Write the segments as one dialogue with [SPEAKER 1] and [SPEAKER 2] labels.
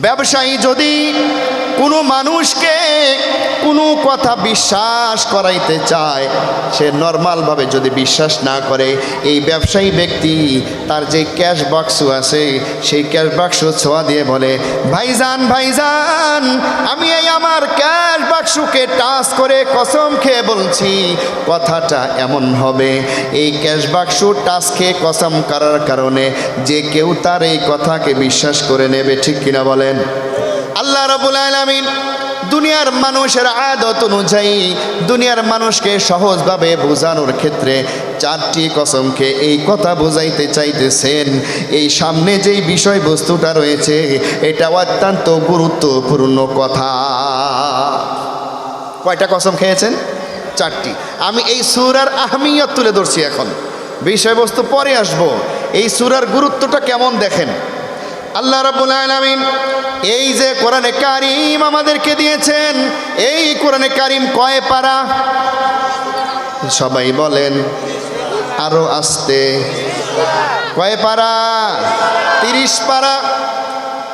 [SPEAKER 1] ব্যবসায়ী যদি কোনো মানুষকে কোনো কথা বিশ্বাস করাইতে চায়, সে নর্মালভাবে যদি বিশ্বাস না করে, এই ব্যবসায়ী ব্যক্তি তার যে ক্যাশ বাক্স আছে, সেই ক্যাশ বাক্স ছোঁয়া দিয়ে বলে, ভাইজান ভাইজান, আমি এই আমার ক্যাশ বাক্সকে টাচ করে কসম খেয়ে বলছি, কথাটা এমন হবে। এই ক্যাশ বাক্স টাচ খেয়ে কসম করার কারণে যে কেউ তার এই কথাকে বিশ্বাস করে নেবে, ঠিক কিনা বলেন? আল্লাহ রবুল আলমিন দুনিয়ার মানুষের আদত অনুযায়ী দুনিয়ার মানুষকে সহজভাবে বোঝানোর ক্ষেত্রে চারটি কসমকে এই কথা বোঝাইতে চাইতেছেন। এই সামনে যেই বিষয়বস্তুটা রয়েছে, এটা অত্যন্ত গুরুত্বপূর্ণ কথা। কয়টা কসম খেয়েছেন? চারটি। আমি এই সুরার আহমিয়ত তুলে ধরছি এখন। বিষয়বস্তু পরে আসব। এই সুরার গুরুত্বটা কেমন দেখেন? আল্লাহ রাব্বুল আলামিন এই যে কোরআনে কারিম আমাদেরকে দিয়েছেন, এই কোরআনে কারিম কয় পারা? সবাই বলেন, আরও আসতে। কয় পারা? তিরিশ পারা।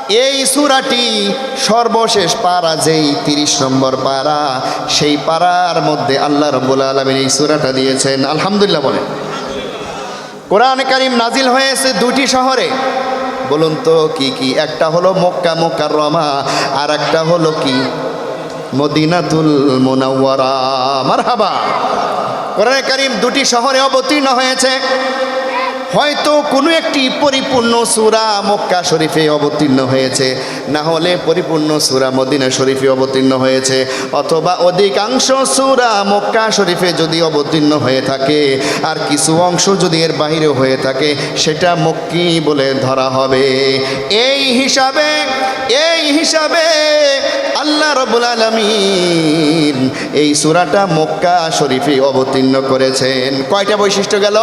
[SPEAKER 1] এই সুরাটি সর্বশেষ পারা, যেই তিরিশ নম্বর পারা, সেই পারার মধ্যে আল্লাহ রব্বুল আলমিন এই সুরাটা দিয়েছেন। আলহামদুলিল্লাহ বলেন। কোরআন কারিম নাজিল হয়েছে দুটি শহরে। বলুন তো কি কি? একটা হলো মক্কা মক্কার রমা আর একটা হলো কি? মদিনাতুল মোনাওয়ারা। মারহাবা। কোরআন কারিম দুটি শহরে অবতীর্ণ হয়েছে। হয়তো কোনো একটি পরিপূর্ণ সুরা মক্কা শরীফে অবতীর্ণ হয়েছে, না হলে পরিপূর্ণ সুরা মদিনা শরীফে অবতীর্ণ হয়েছে, অথবা অধিকাংশ সুরা মক্কা শরীফে যদি অবতীর্ণ হয়ে থাকে, আর কিছু অংশ যদি এর বাহিরে হয়ে থাকে, সেটা মক্কি বলে ধরা হবে। এই হিসাবে এই হিসাবে আল্লাহ রবুল আলমিন এই সুরাটা মক্কা শরীফে অবতীর্ণ করেছেন। কয়টা বৈশিষ্ট্য গেল?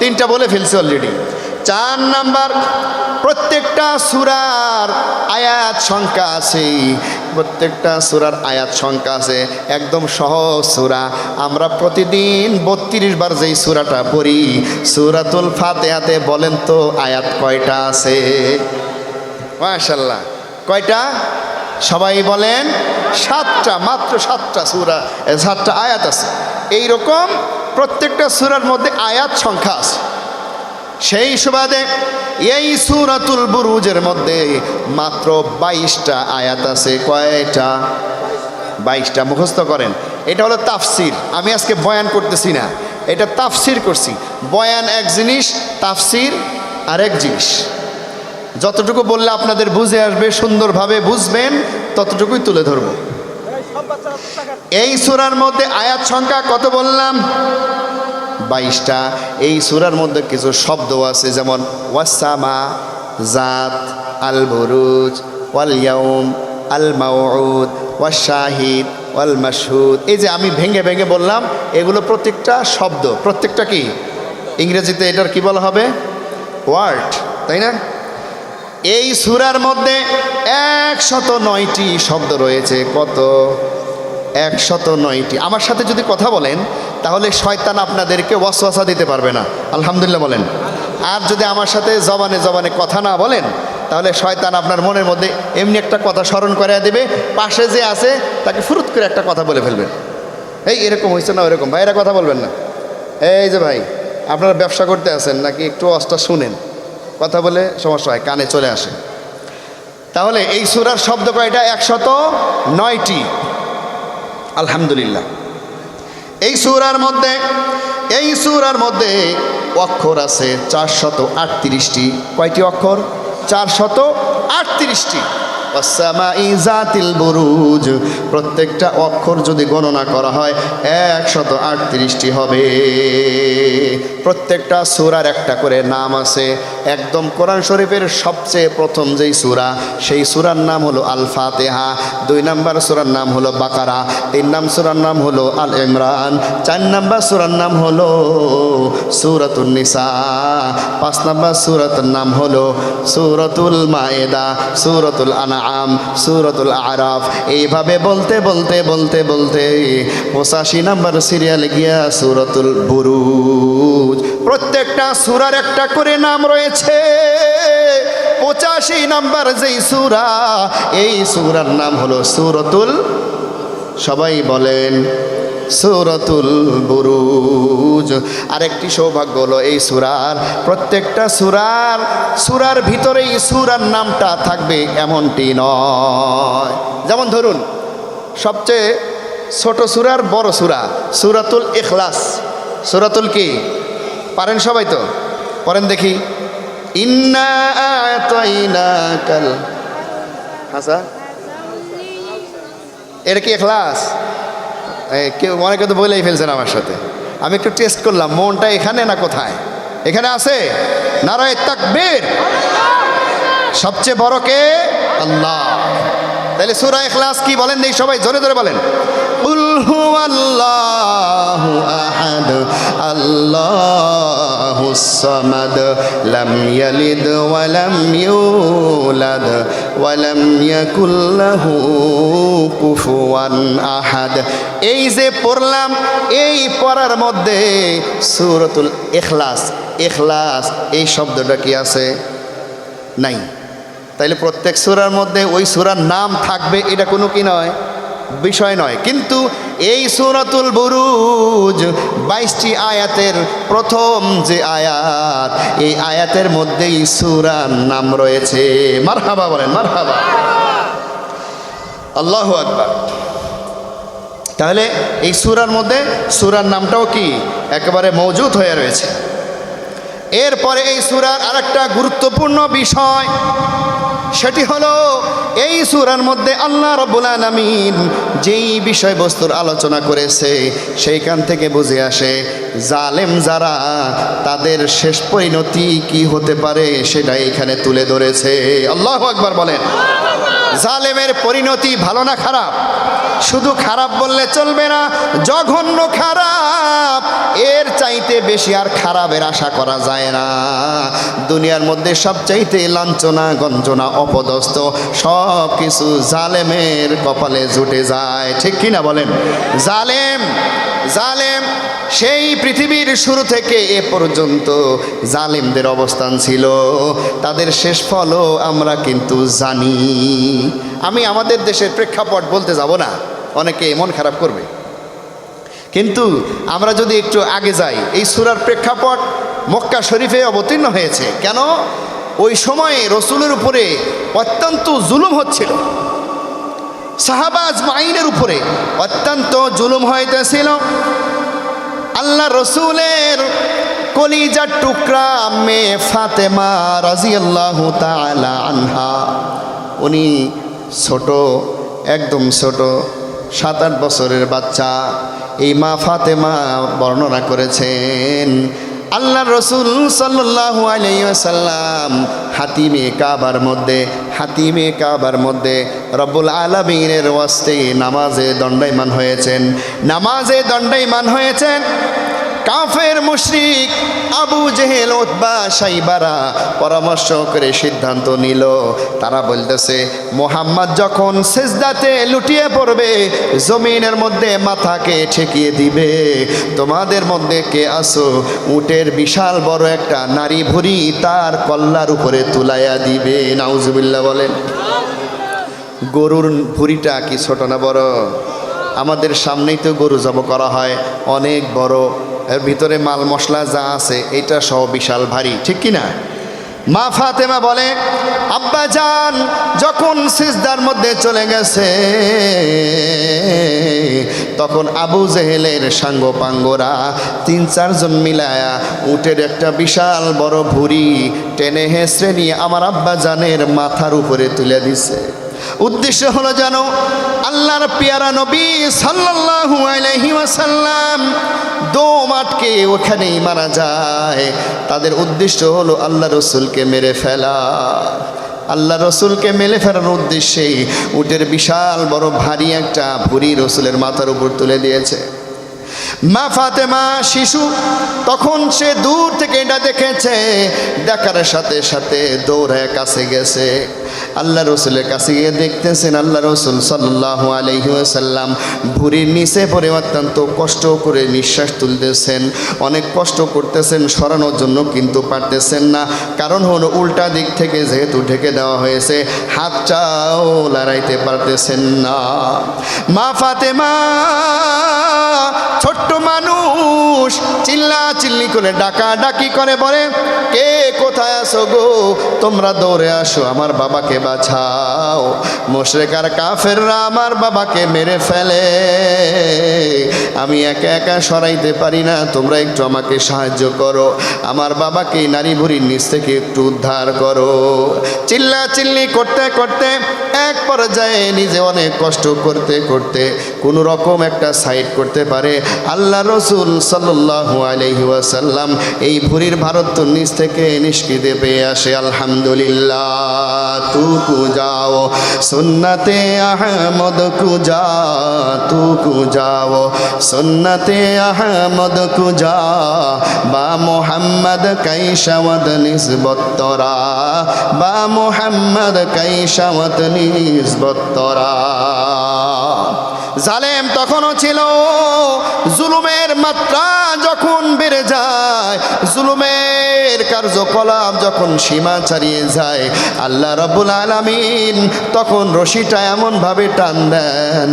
[SPEAKER 1] তিনটা বলে ফেলছে অলরেডি চার নাম্বার, প্রত্যেকটা সুরার আয়াত সংখ্যা আছে। প্রত্যেকটা সুরার আয়াত সংখ্যা আছে। একদম সহজ সুরা। আমরা প্রতিদিন বত্রিশ বার যেই সুরাটা পড়ি, সুরাতুল ফাতেহাতে বলেন তো আয়াত কয়টা আছে? মাশাল্লাহ কয়টা? সবাই বলেন সাতটা, মাত্র সাতটা সুরা, সাতটা আয়াত আছে। এই রকম প্রত্যেকটা সুরার মধ্যে আয়াত সংখ্যা আছে। সেই সুবাদে এই সুরাতুল বুরুজের মধ্যে মাত্র বাইশটা আয়াত আছে। কয়টা? বাইশটা। মুখস্থ করেন। এটা হলো তাফসির। আমি আজকে বয়ান করতেছি না। এটা তাফসির করছি। বয়ান এক জিনিস, তাফসির আরেক জিনিস। যতটুকু বললে আপনাদের বুঝে আসবে, সুন্দরভাবে বুঝবেন, ততটুকুই তুলে ধরব। এই সুরার মধ্যে আয়াত সংখ্যা কত বললাম? বাইশটা। এই সুরার মধ্যে কিছু শব্দ আছে, যেমন ওয়াসামা জাত আল বুরুজ ওয়াল ইয়াউম আল মাউদ ওয়াশাহিদ ওয়াল মাসহুদ এই যে আমি ভেঙে ভেঙে বললাম, এগুলো প্রত্যেকটা শব্দ। প্রত্যেকটা কি? ইংরেজিতে এটার কি বলা হবে? ওয়ার্ড, তাই না? এই সুরার মধ্যে একশত নয়টি শব্দ রয়েছে। কত? একশত নয়টি। আমার সাথে যদি কথা বলেন, তাহলে শয়তান আপনাদেরকে ওয়াসওয়াসা দিতে পারবে না। আলহামদুলিল্লাহ বলেন। আর যদি আমার সাথে জবানে জবানে কথা না বলেন, তাহলে শয়তান আপনার মনের মধ্যে এমনি একটা কথা স্মরণ করে দেবে। পাশে যে আছে, তাকে ফুরুত করে একটা কথা বলে ফেলবেন এই এরকম হয়েছে না ওরকম ভাই এরা কথা বলবেন না। এই যে ভাই, আপনারা ব্যবসা করতে আছেন নাকি একটু অস্টা শুনেন। কথা বলে সমস্যা হয়, কানে চলে আসে। তাহলে এই সুরার শব্দ কয়টা? একশত নয়টি। আলহামদুলিল্লাহ। এই সুরার মধ্যে, এই সুরার মধ্যে অক্ষর আছে চারশত আটত্রিশটি। কয়টি অক্ষর? চারশত আটত্রিশটি। জাতিল বুরুজ। প্রত্যেকটা অক্ষর যদি গণনা করা হয়, একশত আটত্রিশটি হবে। প্রত্যেকটা সুরার একটা করে নাম আছে। একদম কোরআন শরীফের সবচেয়ে প্রথম যেই সুরা, সেই সুরার নাম হলো আল ফাতেহা দুই নাম্বার সুরার নাম হলো বাকারা। তিন নাম সুরার নাম হলো আল ইমরান চার নাম্বার সুরার নাম হলো নিসা। পাঁচ নাম্বার সুরাতের নাম হলো সুরতুল মায়েদা, সুরতুল আনাম সুরতুল আরাফ। এইভাবে বলতে বলতে বলতে বলতে পঁচাশি নাম্বার সিরিয়াল গিয়া সুরতুল বুরুজ। প্রত্যেকটা সুরার একটা করে নাম রয়েছে। পঁচাশি নাম্বার যেই সুরা, এই সুরার নাম হলো সুরতুল, সবাই বলেন সুরতুল বুরুজ। আরেকটি সৌভাগ্য হলো এই সুরার, প্রত্যেকটা সুরার সুরার ভিতরেই সুরার নামটা থাকবে এমনটি নয়। যেমন ধরুন, সবচেয়ে ছোট সুরার বড় সুরা, সুরাতুল ইখলাস। সুরাতুল কি? পারেন সবাই তো? পড়েন দেখি। ইন্না হাসা এটা কি এখলাস এই কেউ অনেকে তো বলেই ফেলছেন আমার সাথে। আমি একটু টেস্ট করলাম, মনটা এখানে না কোথায়? এখানে আছে? নারায় তাকবীর। সবচেয়ে বড় কে? আল্লাহ। তাহলে সুরা এখলাস কি বলেন? নেই, সবাই জোরে জোরে বলেন। হুয়াল্লাহু আহাদ আল্লাহুস লাম ইয়ালিদ ওয়া লাম ইউলাদ ওয়া লাম ইয়াকুল লাহু কুফুয়ান আহাদ এই যে পড়লাম, এই পড়ার মধ্যে সূরাতুল ইখলাস ইখলাস, এই শব্দটা কি আছে? নাই। তাইলে প্রত্যেক সুরার মধ্যে ওই সুরার নাম থাকবে, এটা কোনো কি নয়? বিষয় নয়। কিন্তু এই সুরাতুল বুরুজ বাইশটি আয়াতের প্রথম যে আয়াত, এই আয়াতের মধ্যেই সুরার নাম রয়েছে। মারহাবা বলেন, মারহাবা। আল্লাহ আকবার। তাহলে এই সুরার মধ্যে সুরার নামটাও কি? একেবারে মজুদ হয়ে রয়েছে। এরপরে এই সুরার আরেকটা গুরুত্বপূর্ণ বিষয় সেটি হলো এই সুরার মধ্যে আল্লাহ রব্বুল আলমিন যেই বিষয়বস্তুর আলোচনা করেছে, সেইখান থেকে বুঝে আসে জালেম যারা তাদের শেষ পরিণতি কি হতে পারে সেটা এখানে তুলে ধরেছে। আল্লাহ একবার বলেন, জালেমের পরিণতি ভালো না খারাপ? শুধু খারাপ বললে চলবে না, জঘন্য খারাপ। এর চাইতে বেশি আর খারাপের আশা করা যায় না। দুনিয়ার মধ্যে সব চাইতে লাঞ্ছনা, গঞ্জনা, অপদস্থ সব কিছু জালেমের কপালে জুটে যায়। ঠিক কিনা বলেন? জালেম জালেম। সেই পৃথিবীর শুরু থেকে এ পর্যন্ত জালিমদের অবস্থান ছিল। তাদের শেষ ফলও আমরা কিন্তু জানি। আমি আমাদের দেশের প্রেক্ষাপট বলতে যাব না, অনেকে মন খারাপ করবে। কিন্তু আমরা যদি একটু আগে যাই, এই সুরার প্রেক্ষাপট মক্কা শরীফে অবতীর্ণ হয়েছে। কেন? ওই সময়ে রসুলের উপরে অত্যন্ত জুলুম হচ্ছিল। সাহাবাজ মাইনের উপরে অত্যন্ত জুলুম হইতেছিল। আল্লাহ রসুলের কলিজার টুকরা মে ফাতেমা রাজিয়াল্লাহ তালা আনহা। উনি ছোট, একদম ছোট, সাত আট বছরের বাচ্চা। এই মা ফাতেমা বর্ণনা করেছেন আল্লাহ রসুল সাল্লাহ আলাইসাল্লাম হাতিমে কাবার মধ্যে, হাতিমে কাবার মধ্যে রব্বুল আলমিনের ওয়াস্তে নামাজে দণ্ডায়মান হয়েছেন। নামাজে দণ্ডায়মান হয়েছেন। কাফের মুশরিক আবু জেহেল ওতবা সাইবারা পরামর্শ করে সিদ্ধান্ত নিল। তারা বলতেছে, মোহাম্মদ যখন সেজদাতে লুটিয়ে পড়বে, জমিনের মধ্যে মাথাকে ঠেকিয়ে দিবে। তোমাদের মধ্যে কে আসো উটের বিশাল বড় একটা নারী ভুরি তার কল্লার উপরে তুলাইয়া দিবে। নাউজুবিল্লাহ বলেন, গরুর ভুরিটা কি ছোট না বড়? আমাদের সামনেই তো গরু জব করা হয়, অনেক বড় এর ভিতরে মাল মশলা যা আছে, এটা সহ বিশাল ভারী, ঠিক কি না মা ফাতেমা বলে, আব্বা যান যখন সিজদার মধ্যে চলে গেছে, তখন আবু জেহেলের সাঙ্গ পাঙ্গরা তিন চারজন মিলায়া উটের একটা বিশাল বড় ভুরি টেনে হেসড়ে নিয়ে আমার আব্বা জানের মাথার উপরে তুলে দিছে। উদ্দেশ্য হলো যেন আল্লাহর পেয়ারা নবী সাল্লাল্লাহু আলাইহি দোম আটকে ওখানেই মারা যায়। তাদের উদ্দেশ্য হলো আল্লাহ রসুলকে মেরে ফেলা। আল্লাহ রসুলকে মেলে ফেরার উদ্দেশ্যেই উটের বিশাল বড় ভারী একটা ভুরি রসুলের মাথার উপর তুলে দিয়েছে। মা ফাতেমা শিশু, তখন সে দূর থেকে এটা দেখেছে, দেখার সাথে সাথে দৌড়ায় কাছে গেছে। আল্লাহ রসুলের কাছে গিয়ে দেখতেছেন আল্লাহ রসুল সাল্লাহ আলহিহাসাল্লাম ভুরির নিচে পরে অত্যন্ত কষ্ট করে নিঃশ্বাস তুলতেছেন। অনেক কষ্ট করতেছেন, সরানোর জন্য কিন্তু পারতেছেন না। কারণ হলো উল্টা দিক থেকে যেহেতু ঢেকে দেওয়া হয়েছে, হাত চাও লড়াইতে পারতেছেন না। মা ফাতেমা, ছোট্ট মানুষ চিল্লা চিল্লি করে ডাকা ডাকি করে বলে, কে কোথায় আসো গো? তোমরা দৌড়ে আসো, আমার বাবাকে বাঁচাও মোশরেকার কাফেররা আমার বাবাকে মেরে ফেলে। আমি একা একা সরাইতে পারি না, তোমরা একটু আমাকে সাহায্য করো। আমার বাবাকে নারী ভুরির নিচ থেকে একটু উদ্ধার করো। চিল্লা চিল্লি করতে করতে এক পর্যায়ে নিজে অনেক কষ্ট করতে করতে কোনো রকম একটা সাইড করতে পারে। আল্লাহ রসুল সাল্লাহু আলহি ওয়াসাল্লাম এই ভুরির ভারত নিচ থেকে নিষ্কৃতি পেয়ে আসে, আলহামদুলিল্লাহ। তু কু যাও সুন্নতে আহমদ কু তু কু যাও সুন্নতে আহমদ কু বা মোহাম্মদ কৈশামদ নিসবত্তরা বা মোহাম্মদ কৈশামত নিসবত্তরা জালেম তখনও ছিল। জুলুমের মাত্রা যখন বেড়ে যায়, জুলুমের কার্যকলাপ যখন সীমা ছাড়িয়ে যায়, আল্লাহ রব্বুল আলামিন তখন রশিটা এমনভাবে টান দেন,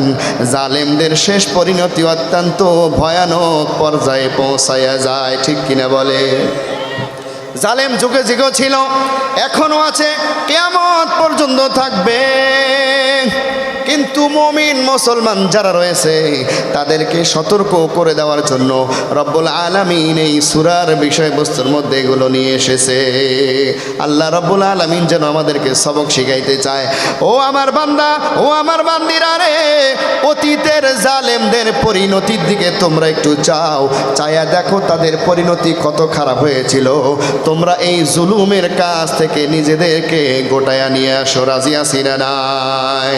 [SPEAKER 1] জালেমদের শেষ পরিণতি অত্যন্ত ভয়ানক পর্যায়ে পৌঁছায়া যায়, ঠিক কিনা বলে? জালেম যুগে যুগে ছিল, এখনও আছে কেমন পর্যন্ত থাকবে। কিন্তু মমিন মুসলমান যারা রয়েছে, তাদেরকে সতর্ক করে দেওয়ার জন্য রব্বুল আলামিন এই সুরার বিষয়বস্তুর মধ্যে এগুলো নিয়ে এসেছে। আল্লাহ রব্বুল আলামিন যেন আমাদেরকে সবক শিখাইতে চায়। ও আমার বান্দা, ও আমার বান্দিরা রে, অতীতের জালেমদের পরিণতির দিকে তোমরা একটু চাও। চায়া দেখো তাদের পরিণতি কত খারাপ হয়েছিল। তোমরা এই জুলুমের কাছ থেকে নিজেদেরকে গোটায়া নিয়ে আসো, রাজি আছি না নাই?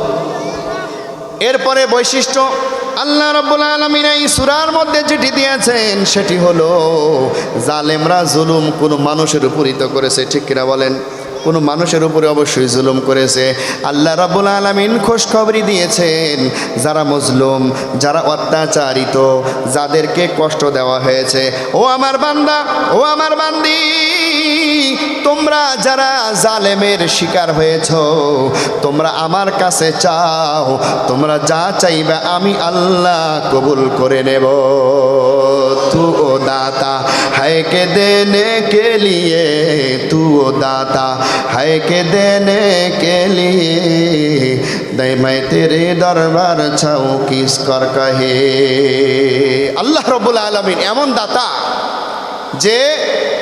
[SPEAKER 1] এরপরে বৈশিষ্ট্য, আল্লাহ রব্বুল আলমিন এই সুরার মধ্যে যেটি দিয়েছেন সেটি হলো, জালেমরা জুলুম কোনো মানুষের উপরিত করেছে, ঠিক কিনা বলেন? কোনো মানুষের উপরে অবশ্যই জুলুম করেছে। আল্লাহ রাবুল আলমিন খোঁজখবরি দিয়েছেন, যারা মজলুম, যারা অত্যাচারিত, যাদেরকে কষ্ট দেওয়া হয়েছে। ও আমার বান্দা, ও আমার বান্দি, তোমরা যারা জালেমের শিকার হয়েছ, তোমরা আমার কাছে চাও, তোমরা যা চাইবে আমি আল্লাহ কবুল করে নেব। তু ও দাতা হায়কে দেনে কে লিয়ে, তু ও দাতা है के देने के लिए दे मैं तेरे दरबार छाऊ किस कर कहे আল্লাহ রবুল আলমিন এমন দাতা যে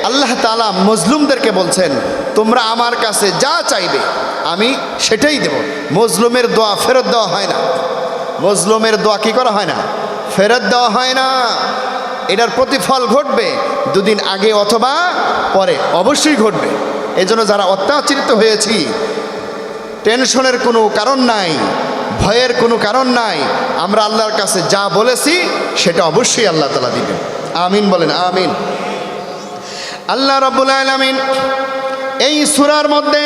[SPEAKER 1] আল্লাহ তালা মজলুমদেরকে বলছেন তোমরা আমার কাছে যা চাইবে আমি সেটাই দেব মজলুমের দোয়া ফেরত দেওয়া হয় না মজলুমের দোয়া কি করা হয় না ফেরত দেওয়া হয় না এটার প্রতিফল ঘটবে দুদিন আগে অথবা পরে অবশ্যই ঘটবে এই জন্য যারা অত্যাচারিত হয়েছি, টেনশনের কোনো কারণ নাই, ভয়ের কোনো কারণ নাই, আমরা আল্লাহর কাছে যা বলেছি, সেটা অবশ্যই আল্লাহ তালা দিবে আমিন বলেন, আমিন। আল্লাহ রব্বুল আলমিন এই সুরার মধ্যে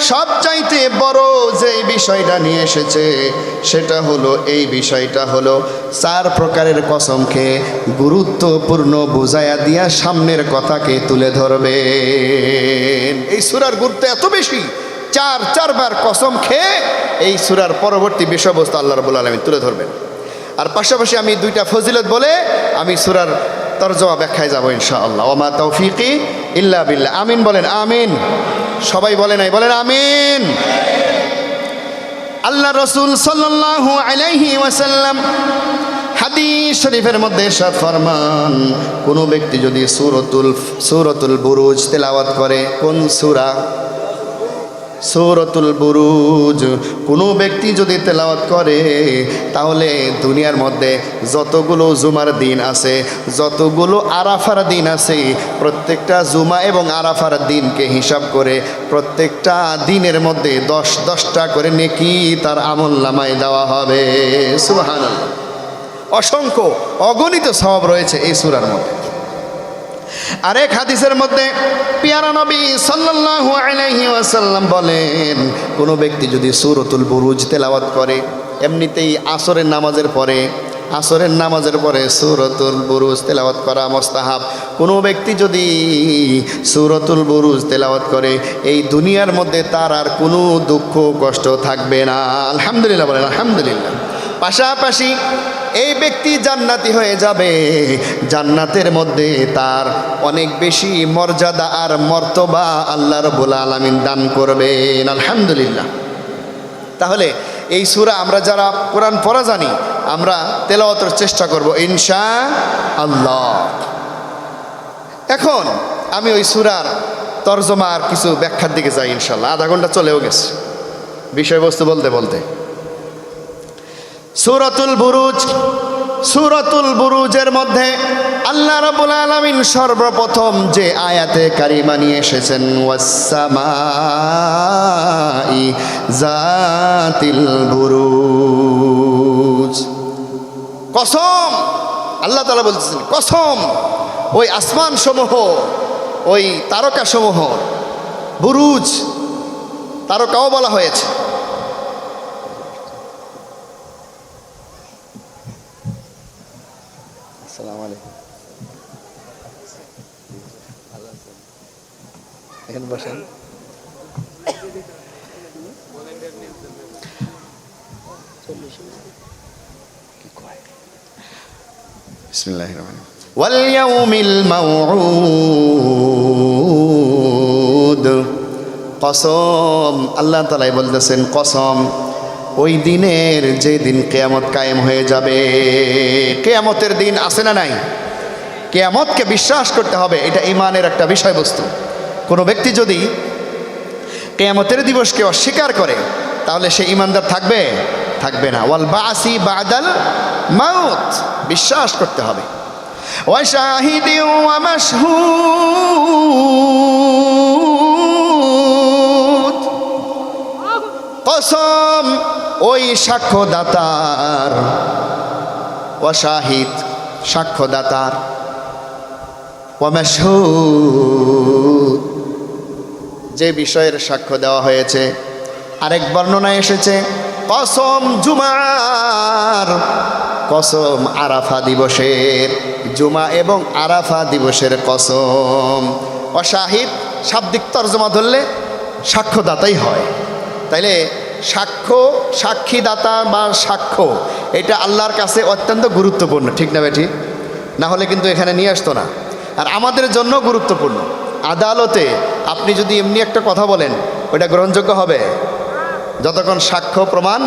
[SPEAKER 1] সবচাইতে বড় যে বিষয়টা নিয়ে এসেছে, সেটা হলো এই বিষয়টা হলো চার প্রকারের কসম খেয়ে গুরুত্বপূর্ণ বুঝাইয়া দিয়া সামনের কথাকে তুলে ধরবে। এই সুরার গুরুত্ব এত বেশি, চার, চারবার কসম খেয়ে এই সুরার পরবর্তী বিষয়বস্তু আল্লাহ রবুল আলমী তুলে ধরবেন। আর পাশাপাশি আমি দুইটা ফজিলত বলে আমি সুরার তর্জমা ব্যাখ্যায় যাব ইনশাআল্লাহ। ওমা তৌফিকি ইল্লা বিল্লাহ। আমিন বলেন, আমিন। সবাই বলে নাই, বলেন আমিন। আল্লাহ রসুল সাল্লাল্লাহু আলাইহি ওয়াসাল্লাম হাদিস শরীফের মধ্যে সাত ফরমান, কোনো ব্যক্তি যদি সুরতুল সুরতুল বুরুজ তেলাওয়াত করে, কোন সুরা? সৌরতুল বুরুজ। কোনো ব্যক্তি যদি তেলাওয়াত করে, তাহলে দুনিয়ার মধ্যে যতগুলো জুমার দিন আছে, যতগুলো আরাফার দিন আছে, প্রত্যেকটা জুমা এবং আরাফার দিনকে হিসাব করে প্রত্যেকটা দিনের মধ্যে দশ দশটা করে নেকি তার আমল নামায় দেওয়া হবে। সুবাহান অসংখ্য অগণিত সব রয়েছে এই সুরার মধ্যে। আরেক হাদিসের মধ্যে পিয়ারা নবী সাল্লাল্লাহু আলাইহি ওয়াসাল্লাম বলেন, কোনো ব্যক্তি যদি সূরাতুল বুরুজ তেলাওয়াত করে, এমনিতেই আসরের নামাজের পরে, আসরের নামাজের পরে সূরাতুল বুরুজ তেলাওয়াত করা মোস্তাহাব। কোনো ব্যক্তি যদি সূরাতুল বুরুজ তেলাওয়াত করে, এই দুনিয়ার মধ্যে তার আর কোনো দুঃখ, কষ্ট থাকবে না। আলহামদুলিল্লাহ বলেন, আলহামদুলিল্লাহ। পাশাপাশি এই ব্যক্তি জান্নাতি হয়ে যাবে। জান্নাতের মধ্যে তার অনেক বেশি মর্যাদা আর মর্তবা আল্লাহ রবুল আলমিন দান করবেন। আলহামদুলিল্লাহ। তাহলে এই সুরা আমরা যারা কোরআন পড়া জানি, আমরা তেলাওয়াতের চেষ্টা করব ইনশা আল্লাহ এখন আমি ওই সুরার তর্জমার কিছু ব্যাখ্যার দিকে যাই ইনশাল্লাহ আধা ঘণ্টা চলেও গেছে। বিষয়বস্তু বলতে বলতে। সুরতুল বুরুজ, সুরতুল বুরুজের মধ্যে আল্লাহ রাব্বুল আলামিন সর্বপ্রথম যে আয়াতে কারিমা নিয়ে এসেছেন জাতিল বুরুজ। কসম, আল্লাহ তাআলা বলতেছেন, কসম, ওই আসমান সমূহ ওই তারকা সমূহ বুরুজ, তারকাও বলা হয়েছে। এখানে বসেন বিসমিল্লাহির রহমানির রহিম واليوم الموعود কসম আল্লাহ তালাই বলতেছেন কসম ওই দিনের যে দিন কেয়ামত কায়েম হয়ে যাবে কেয়ামতের দিন আসে না নাই কেয়ামতকে বিশ্বাস করতে হবে এটা ইমানের একটা বিষয়বস্তু কোনো ব্যক্তি যদি কেয়ামতের দিবসকে অস্বীকার করে, তাহলে সে ইমানদার থাকবে? থাকবে না। ওয়াল বাসি বাদাল মাউত। বিশ্বাস করতে হবে। কসম ওই সাক্ষ্যদাতার। অসাহিত সাক্ষ্যদাতার। যে বিষয়ের সাক্ষ্য দেওয়া হয়েছে, আরেক বর্ণনায় এসেছে, কসম জুমার, কসম আরাফা দিবসের, জুমা এবং আরাফা দিবসের কসম। অশাহিদ শাব্দিক তর্জমা ধরলে সাক্ষ্যদাতাই হয়। তাইলে সাক্ষ্য, সাক্ষীদাতা বা সাক্ষ্য, এটা আল্লাহর কাছে অত্যন্ত গুরুত্বপূর্ণ, ঠিক না বেঠি? না হলে কিন্তু এখানে নিয়ে আসতো না। আর আমাদের জন্য গুরুত্বপূর্ণ। আদালতে আপনি যদি এমনি একটা কথা বলেন ওটা গ্রহণযোগ্য হবে। যতক্ষণ সাক্ষ্য প্রমাণ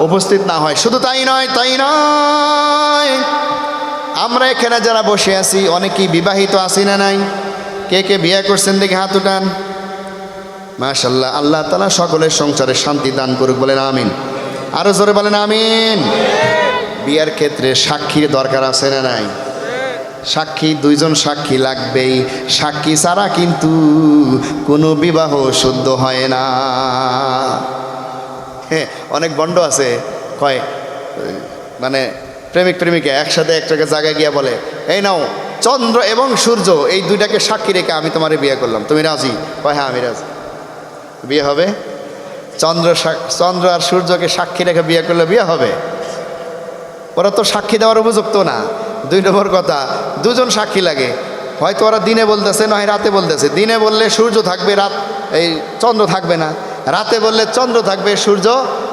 [SPEAKER 1] উপস্থিত না হয়। শুধু তাই নয় তাই নয়, আমরা এখানে যারা বসে আছি, অনেকেই বিবাহিত, আছি না নাই? কে কে বিয়ে করছেন দেখে হাত উঠান। মাশাল্লাহ আল্লাহ তালা সকলের সংসারে শান্তি দান করুক বলেন, আমিন। আরও জোরে বলেন, আমিন। বিয়ার ক্ষেত্রে সাক্ষীর দরকার আছে না নাই? সাক্ষী, দুইজন সাক্ষী লাগবেই। সাক্ষী ছাড়া কিন্তু কোনো বিবাহ শুদ্ধ হয় না। হ্যাঁ অনেক বন্ড আছে। কয় মানে প্রেমিক প্রেমিকা একসাথে একটা জায়গায় গিয়া বলে, এই নাও, চন্দ্র এবং সূর্য, এই দুইটাকে সাক্ষী রেখে আমি তোমারে বিয়ে করলাম। তুমি রাজি? কয় হ্যাঁ আমি রাজি। বিয়ে হবে? চন্দ্র চন্দ্র আর সূর্যকে সাক্ষী রেখে বিয়ে করলে বিয়ে হবে? ওরা তো সাক্ষী দেওয়ার উপযুক্ত না। দুই নম্বর কথা, দুজন সাক্ষী লাগে। হয়তো ওরা দিনে বলতেছে, নয় রাতে বলতেছে। দিনে বললে সূর্য থাকবে, রাত এই চন্দ্র থাকবে না। রাতে বললে চন্দ্র থাকবে, সূর্য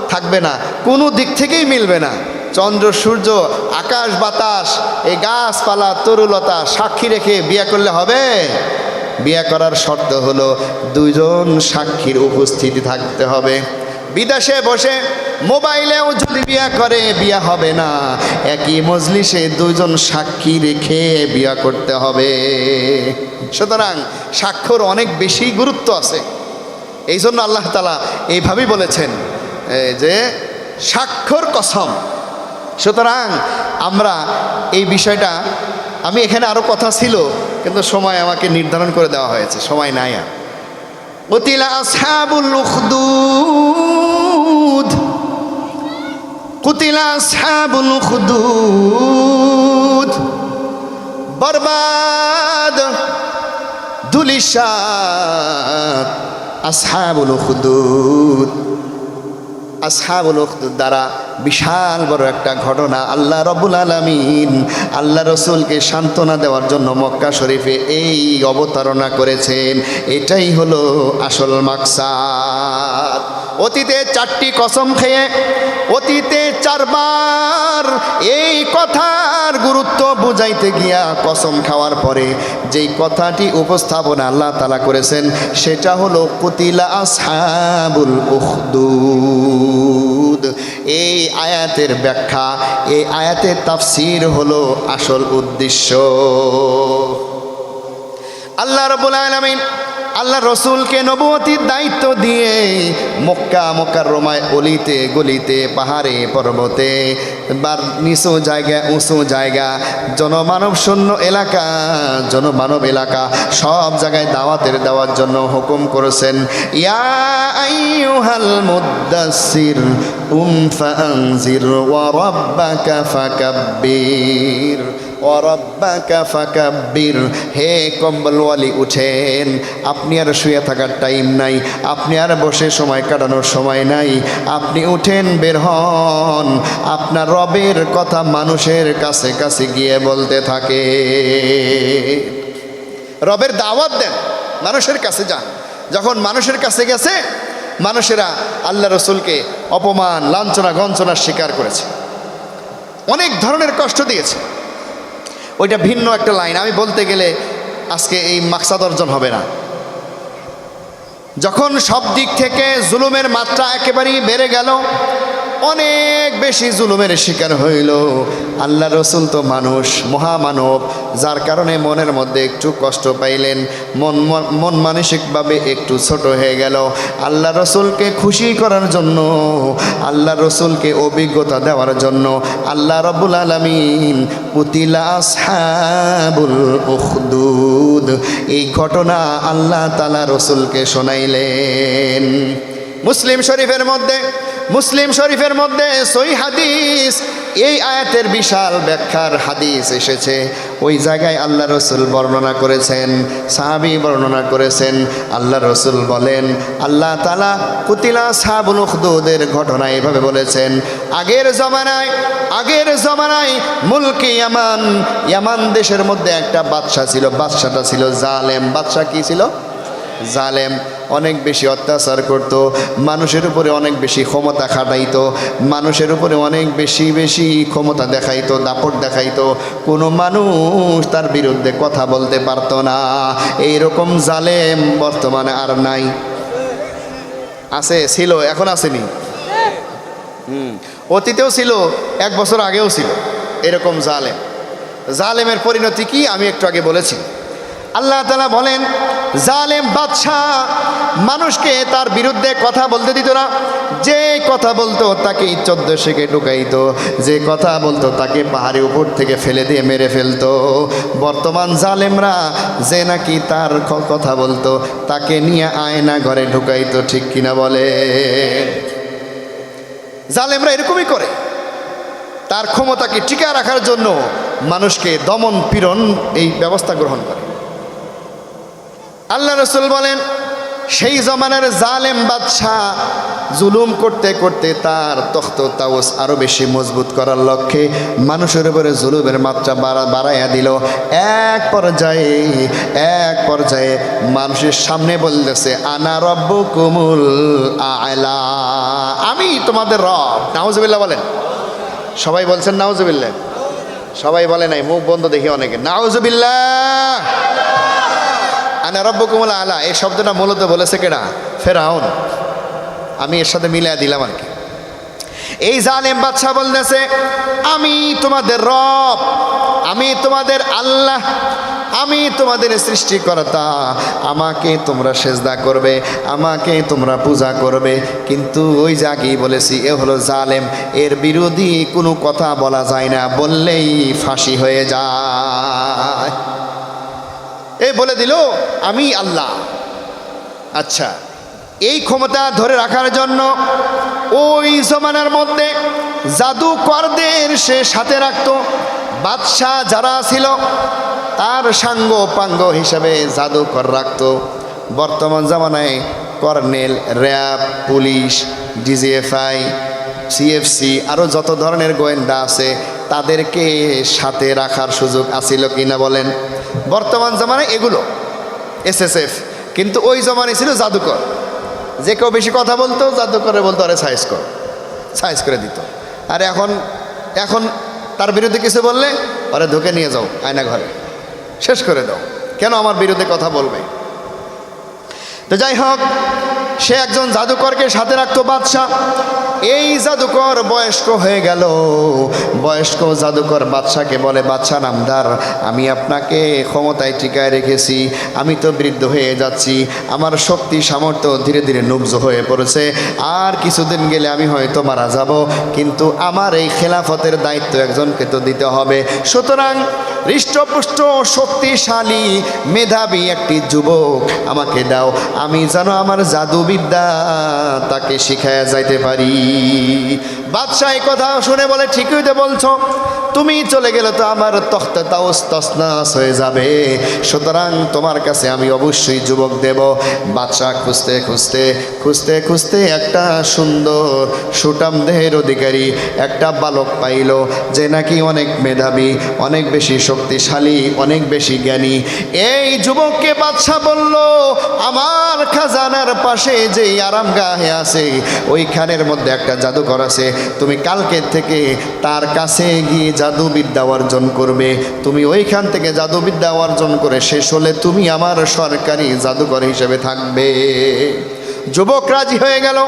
[SPEAKER 1] থাকবে না। কোনো দিক থেকেই মিলবে না। চন্দ্র, সূর্য, আকাশ, বাতাস, এই গাছপালা, তরুলতা, সাক্ষী রেখে বিয়ে করলে হবে? বিয়ে করার শর্ত হলো দুইজন সাক্ষীর উপস্থিতি থাকতে হবে। বিদেশে বসে, মোবাইলেও যদি বিয়া করে, বিয়া হবে না। একই মজলিসে দুজন সাক্ষী রেখে বিয়া করতে হবে। সুতরাং স্বাক্ষর অনেক বেশি গুরুত্ব আছে। এই জন্য আল্লাহ তালা এইভাবেই বলেছেন যে স্বাক্ষর কসম। সুতরাং আমরা এই বিষয়টা, আমি এখানে আরও কথা ছিল, কিন্তু সময় আমাকে নির্ধারণ করে দেওয়া হয়েছে, সময় নাই আর। কতিলা আসহাবুল উখদুদ। কুতিলা আসহাবুল উখদুদ। বরবাদ দুলিশা আসহাবুল উখদুদ। আসহাবুল উখদুদ দ্বারা বিশাল বড় একটা ঘটনা। আল্লাহ রবুল আলমিন, আল্লাহ রসুলকে সান্ত্বনা দেওয়ার জন্য মক্কা শরীফে এই অবতারণা করেছেন। এটাই হলো আসল মাকসাদ। অতীতে চারটি কসম খেয়ে, অতীতে চারবার এই কথার গুরুত্ব বুঝাইতে গিয়া কসম খাওয়ার পরে যেই কথাটি উপস্থাপনা আল্লাহ তালা করেছেন, সেটা হলো, কুতিলা আসহাবুল উখদুদ। এই আয়াতের ব্যাখ্যা, এই আয়াতের তাফসির হলো আসল উদ্দেশ্য। আল্লাহ রবুল আলমিন আল্লাহ রসুলকে নবতির দায়িত্ব দিয়ে মক্কা মক্কার রোমায় অলিতে গলিতে, পাহাড়ে, পর্বতে বা নিচু জায়গা উঁচু জায়গা, জনমানব শূন্য এলাকা, জনমানব এলাকা, সব জায়গায় দাওয়াতের দেওয়ার জন্য হুকুম করেছেন। ইয়া আইয়ুহাল উম ফাআনজির ওয়া রাব্বাকা ফাকাব্বির ওরব্বাকা ফাকাব্বির হে কম্বলওয়ালি উঠেন। আপনি আর শুয়ে থাকার টাইম নাই, আপনি আর বসে সময় কাটানোর সময় নাই। আপনি উঠেন, বের হন। আপনার রবের কথা মানুষের কাছে কাছে গিয়ে বলতে থাকে। রবের দাওয়াত দেন, মানুষের কাছে যান। যখন মানুষের কাছে গেছে মানুষেরা আল্লাহ রসুলকে অপমান, লাঞ্ছনা গঞ্চনার শিকার করেছে। অনেক ধরনের কষ্ট দিয়েছে। ওইটা ভিন্ন একটা লাইন। আমি বলতে গেলে আজকে এই মাকসাদ অর্জন হবে না। যখন সব দিক থেকে জুলুমের মাত্রা একেবারেই বেড়ে গেল অনেক বেশি জুলুমের শিকার হইল। আল্লাহ রসুল তো মানুষ, মহামানব, যার কারণে মনের মধ্যে একটু কষ্ট পাইলেন, মন মন- মন মানসিকভাবে একটু ছোট হয়ে গেল। আল্লাহ রসুলকে খুশি করার জন্য, আল্লাহ রসুলকে অভিজ্ঞতা দেওয়ার জন্য, আল্লাহ রবুল আলমিন পুতিলা আসহাবুল উখদুদ, এই ঘটনা আল্লাহ তালা রসুলকে শোনাইলেন। মুসলিম শরীফের মধ্যে মুসলিম শরীফের মধ্যে সই হাদিস, এই আয়াতের বিশাল ব্যাখ্যার হাদিস এসেছে। ওই জায়গায় আল্লাহ রসুল বর্ণনা করেছেন, সাহাবি বর্ণনা করেছেন, আল্লাহ রসুল বলেন, আল্লাহ তালা কুতিলা সাহাবুল উখদুদের ঘটনা এভাবে বলেছেন, আগের জমানায় আগের জমানায় মুলকি ইয়ামান ইয়ামান দেশের মধ্যে একটা বাদশা ছিল বাদশাটা ছিল জালেম। বাদশা কি ছিল? জালেম, অনেক বেশি অত্যাচার করত, মানুষের উপরে অনেক বেশি ক্ষমতা খাটাইতো, মানুষের উপরে অনেক বেশি বেশি ক্ষমতা দেখাইতো, দাপট দেখাইতো, কোনো মানুষ তার বিরুদ্ধে কথা বলতে পারতো না। এইরকম জালেম বর্তমানে আর নাই। আছে, ছিল, এখন আসেনি। হুম, অতীতেও ছিল, এক বছর আগেও ছিল, এরকম জালেম। জালেমের পরিণতি কি, আমি একটু আগে বলেছি। আল্লাহ তালা বলেন জালেম বাদশাহ মানুষকে তার বিরুদ্ধে কথা বলতে দিত না। যে কথা বলতো তাকে চোদ্দ শেখে ঢুকাইতো। যে কথা বলতো তাকে পাহাড়ের উপর থেকে ফেলে দিয়ে মেরে ফেলতো। বর্তমান জালেমরা যে নাকি তার কথা বলতো, তাকে নিয়ে আয়না ঘরে ঢুকাইতো, ঠিক কিনা বলে? জালেমরা এরকমই করে। তার ক্ষমতাকে টিকা রাখার জন্য মানুষকে দমন পীড়ন এই ব্যবস্থা গ্রহণ করে। আল্লাহ রসুল বলেন, সেই জমানার জালেম বাদশাহ জুলুম করতে করতে তার তখ্ত তাওস আরও বেশি মজবুত করার লক্ষ্যে মানুষের উপরে জুলুমের মাত্রা বাড়া, বাড়াইয়া দিল। এক পর্যায়ে এক পর্যায়ে মানুষের সামনে বলতেছে, আনা রব্ব কুমুল আয়লা আমি তোমাদের রব নাউজবিল্লা বলেন। সবাই বলছেন নাউজবিল্লা সবাই বলে নাই, মুখ বন্ধ দেখি অনেকে। নাউজবিল্লাহ। আনা রব্বকুমুল আলা, এই শব্দটা মূলত বলেছে কেডা? ফেরাউন। আমি এর সাথে মিলিয়ে দিলাম আর কি। এই জালেম বাদশাহ বলতেছে, আমি তোমাদের রব, আমি তোমাদের আল্লাহ, আমি তোমাদের সৃষ্টিকর্তা, আমাকে তোমরা সেজদা করবে, আমাকে তোমরা পূজা করবে। কিন্তু ওই আগেই বলেছি, এ হলো জালেম, এর বিরোধী কোনো কথা বলা যায় না, বললেই ফাঁসি হয়ে যায়। এ বলে দিল, আমি আল্লাহ। আচ্ছা এই ক্ষমতা ধরে রাখার জন্য ওই জমানার মধ্যে জাদুকরদের সে সাথে রাখত। বাদশাহ যারা ছিল, তার সাঙ্গ পাঙ্গ হিসাবে জাদুকর রাখত। বর্তমান জামানায় colonel, RAB, police, DGFI, CFC আরও যত ধরনের গোয়েন্দা আছে, তাদেরকে সাথে রাখার সুযোগ আছিল কিনা বলেন? বর্তমান জামানায় এগুলো এসএসএফ কিন্তু ওই জমানায় ছিল জাদুকর। যে কেউ বেশি কথা বলতো, জাদুকরে বলতো, আরে সাইজ কর। সাইজ করে দিত। আর এখন এখন তার বিরুদ্ধে কিছু বললে আরে ধুকে নিয়ে যাও, আয়না ঘরে। শেষ করে দাও। কেন আমার বিরুদ্ধে কথা বলবে? তো যাই হোক, সে একজন জাদুকরকে সাথে রাখতো বাদশাহ। এই জাদুকর বয়স্ক হয়ে গেল। বয়স্ক জাদুকর বাদশাকে বলে, বাদশাহ নামদার, আমি আপনাকে ক্ষমতায় টিকায় রেখেছি। আমি তো বৃদ্ধ হয়ে যাচ্ছি। আমার শক্তি, সামর্থ্য ধীরে ধীরে নুবজ হয়ে পড়েছে। আর কিছুদিন গেলে আমি হয়তো মারা যাব। কিন্তু আমার এই খেলাফতের দায়িত্ব একজনকে তো দিতে হবে। সুতরাং হৃষ্টপুষ্ট, শক্তিশালী, মেধাবী একটি যুবক আমাকে দাও। আমি যেন আমার জাদুবিদ্যা তাকে শিখায় যাইতে পারি। বাদশাহ কথা শুনে বলে, ঠিকই তো বলছো। তুমি চলে গেলে তো আমার তখ্তে তাওস তসনাস হয়ে যাবে। সুতরাং তোমার কাছে আমি অবশ্যই যুবক দেব। বাদশাহ খুঁজতে খুঁজতে খুঁজতে খুঁজতে একটা সুন্দর সুটাম দেহের অধিকারী, একটা বালক পাইল যে নাকি অনেক মেধাবী, অনেক বেশি শক্তিশালী, অনেক বেশি জ্ঞানী। এই যুবককে বাদশাহ বলল, আমার খাজানার পাশে যে আরামগাহে আছে, ওইখানের মধ্যে একটা জাদুঘর আছে। তুমি কালকে থেকে তার কাছে গিয়ে জাদুবিদ্যা অর্জন করবে। তুমি ওইখান থেকে জাদুবিদ্যা অর্জন করে শেষ হলে তুমি আমার সরকারি জাদুঘর হিসেবে থাকবে। যুবক রাজি হয়ে গেল,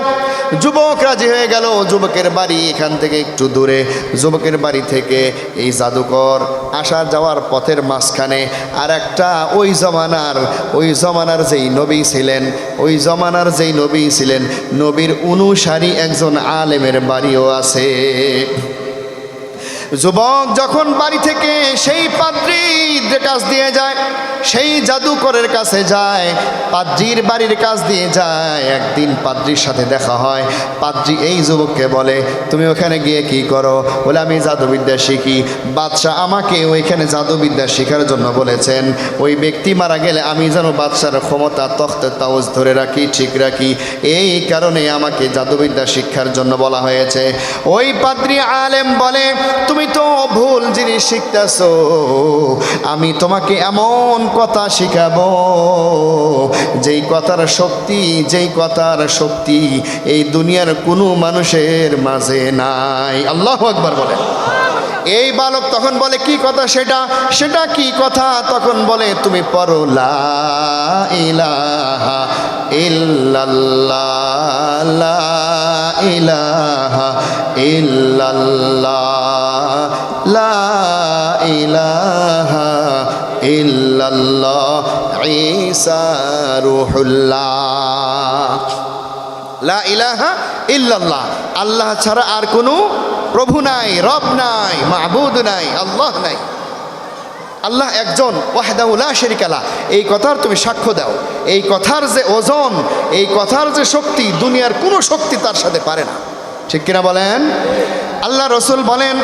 [SPEAKER 1] যুবক রাজি হয়ে গেল, যুবকের বাড়ি এখান থেকে একটু দূরে। যুবকের বাড়ি থেকে এই জাদুকর আসা যাওয়ার পথের মাঝখানে আর একটা ওই জমানার ওই জমানার যেই নবী ছিলেন, ওই জমানার যেই নবী ছিলেন, নবীর অনুসারী একজন আলেমের বাড়িও আছে। যুবক যখন বাড়ি থেকে সেই পাদ্রির কাছ দিয়ে যায়, সেই জাদুকরের কাছে যায়, পাদ্রির বাড়ির কাছ দিয়ে যায়। একদিন পাদ্রির সাথে দেখা হয়। পাদ্রি এই যুবককে বলে, তুমি ওখানে গিয়ে কি করো? বলে, আমি জাদুবিদ্যা শিখি। বাদশাহ আমাকে ওইখানে জাদুবিদ্যা শেখার জন্য বলেছেন, ওই ব্যক্তি মারা গেলে আমি যেন বাদশার ক্ষমতা, তখ্তে তাওজ ধরে রাখি, ঠিক রাখি। এই কারণে আমাকে জাদুবিদ্যা শিক্ষার জন্য বলা হয়েছে। ওই পাদ্রি আলেম বলে, তুমি তো ভুল জিনিস শিখতেছ। আমি তোমাকে এমন কথা শিখাবো, যেই কথার শক্তি, যেই কথার শক্তি এই দুনিয়ার কোনো মানুষের মাঝে নাই। আল্লাহ একবার বলে এই বালক তখন বলে, কি কথা সেটা? সেটা কি কথা? তখন বলে, তুমি লা ইলাহা ইলাহা লা ইলাহা লা ইলাহা ইল্লাল্লাহ, আল্লাহ ছাড়া আর কোনো প্রভু নাই, রব নাই মাহবুদ নাই, আল্লাহ নাই। আল্লাহ একজন ওয়াহদাউল্লাহ শেরিকালা এই কথার তুমি সাক্ষ্য দাও। এই কথার যে ওজন, এই কথার যে শক্তি, দুনিয়ার কোনো শক্তি তার সাথে পারে না। ঠিক কিনা বলেন? আল্লাহ রসুল বলেন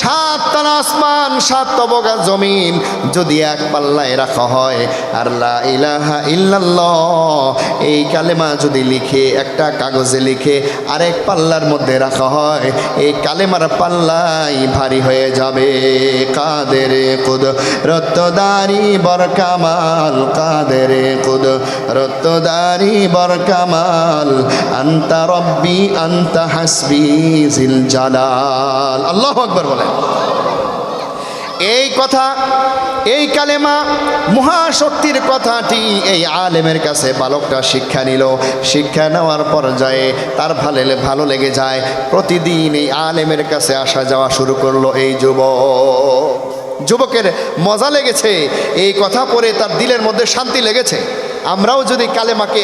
[SPEAKER 1] সাত তালা আসমান, সাত তবকা জমিন। যদি এক পাল্লায় রাখা হয়, আর ইলাহা ইল্লাল্লাহ, এই কালেমা যদি লিখে, একটা কাগজে লিখে আরেক পাল্লার মধ্যে রাখা হয়, এই কালেমার পাল্লাই ভারী হয়ে যাবে। কাদের কুদ রত্তদারি বর কামাল কাদের কুদ রত্তদারি বর কামাল আন্তা রব্বি, আন্তা হাসবি জিল জালাল। আল্লাহ আকবর বলেন এই কথা, এই কালেমা মহাশক্তির কথাটি এই আলেমের কাছে বালকটা শিক্ষা নিল। শিক্ষা নেওয়ার পর্যায়ে তার ভালো ভালো লেগে যায়। প্রতিদিন এই আলেমের কাছে আসা যাওয়া শুরু করল এই যুবক। যুবকের মজা লেগেছে। এই কথা পড়ে তার দিলের মধ্যে শান্তি লেগেছে। আমরাও যদি কালেমাকে